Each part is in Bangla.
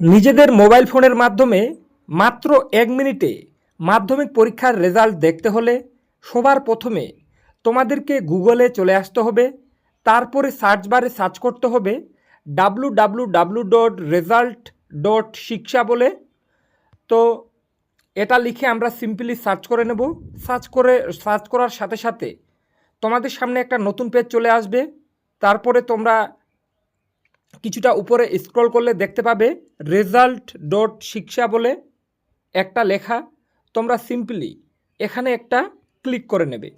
নিজেদের মোবাইল ফোনের মাধ্যমে মাত্র এক মিনিটে মাধ্যমিক পরীক্ষার রেজাল্ট দেখতে হলে সবার প্রথমে তোমাদেরকে গুগলে চলে আসতে হবে, তারপরে সার্চ বারে সার্চ করতে হবে W W W dot result dot shiksha বলে। তো এটা লিখে আমরা সিম্পলি সার্চ করে নেব। সার্চ করে, সার্চ করার সাথে সাথে তোমাদের সামনে একটা নতুন পেজ চলে আসবে। তারপরে তোমরা কিছুটা উপরে স্ক্রল করলে দেখতে পাবে রেজাল্ট ডট শিক্ষা বলে একটা লেখা। তোমরা সিম্পলি এখানে একটা ক্লিক করে নেবে।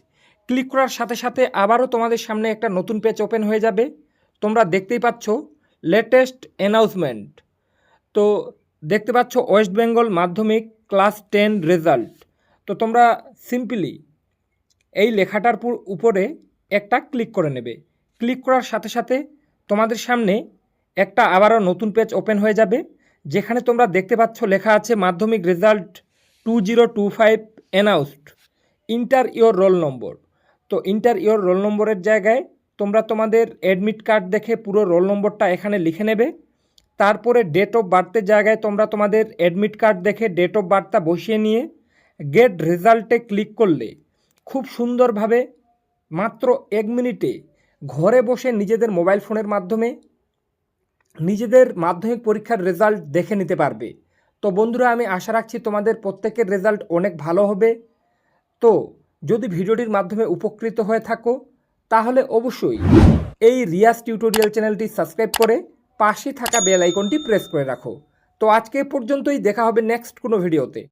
ক্লিক করার সাথে সাথে আবারও তোমাদের সামনে একটা নতুন পেজ ওপেন হয়ে যাবে। তোমরা দেখতেই পাচ্ছ লেটেস্ট অ্যানাউন্সমেন্ট তো দেখতে পাচ্ছ ওয়েস্ট বেঙ্গল মাধ্যমিক ক্লাস টেন রেজাল্ট তো তোমরা সিম্পলি এই লেখাটার পুর- উপরে একটা ক্লিক করে নেবে। ক্লিক করার সাথে সাথে তোমাদের সামনে একটা আবারও নতুন পেজ ওপেন হয়ে যাবে, যেখানে তোমরা দেখতে পাচ্ছ লেখা আছে Madhyamik result two zero two five announced enter your roll number তো ইন্টার ইয়োর রোল নম্বরের জায়গায় তোমরা তোমাদের অ্যাডমিট কার্ড দেখে পুরো রোল নম্বরটা এখানে লিখে নেবে। তারপরে ডেট অফ বার্থের জায়গায় তোমরা তোমাদের অ্যাডমিট কার্ড দেখে ডেট অফ বার্থটা বসিয়ে নিয়ে গেট রেজাল্টে ক্লিক করলে খুব সুন্দরভাবে মাত্র এক মিনিটে ঘরে বসে নিজেদের মোবাইল ফোনের মাধ্যমে নিজেদের মাধ্যমিক পরীক্ষার রেজাল্ট দেখে নিতে পারবে। তো বন্ধুরা, আমি আশা রাখছি তোমাদের প্রত্যেকের রেজাল্ট অনেক ভালো হবে। তো যদি ভিডিওটির মাধ্যমে উপকৃত হয়ে থাকো, তাহলে অবশ্যই এই রিয়াস টিউটোরিয়াল চ্যানেলটি সাবস্ক্রাইব করে পাশে থাকা বেল আইকনটি প্রেস করে রাখো। তো আজকে পর্যন্তই, দেখা হবে নেক্সট কোনো ভিডিওতে